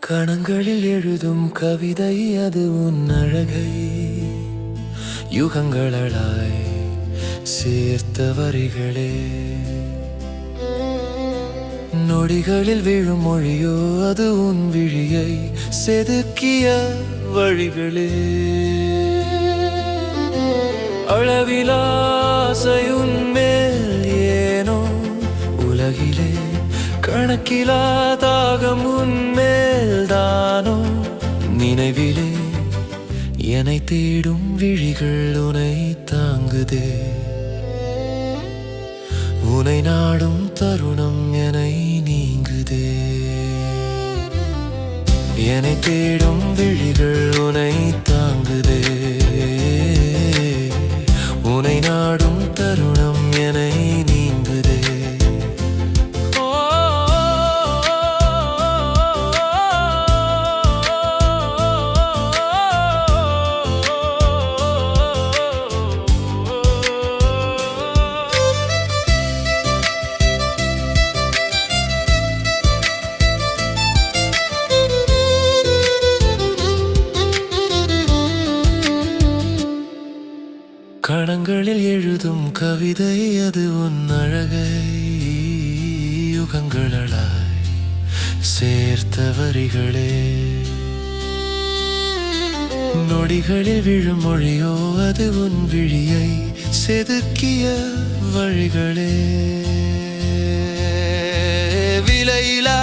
கணங்களில் எழுதும் கவிதை அது உன் அழகை. யுகங்களாய் சேர்த்த வரிகளே நொடிகளில் விழும் மொழியோ அது உன் விழியை செதுக்கிய வழிகளே அளவிலாசையுன் மேல் ஏனோ உலகிலே கணக்கிலா தாகம் உன் மேல்தானோ நினைவிலே என்னை தேடும் விழிகள் உனை தாங்குது. உனை நாடும் தருணம் என்னை நீங்குது. என்னை தேடும் கணங்களில் எழுதும் கவிதை அது உன் அழகை யுகங்களாய் சேர்த்த வரிகளே. நொடிகளில் விழும் மொழியோ அது உன் விழியை செதுக்கிய வழிகளே. விலையிலா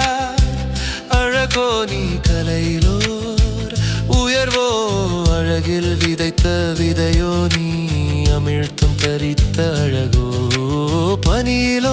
அழகோ நீ கலையிலோர் உயர்வோ அழகில் விதைத்த விதையோ நீ அமிழ்த்தும் தரித்த அழகோ பனியிலோ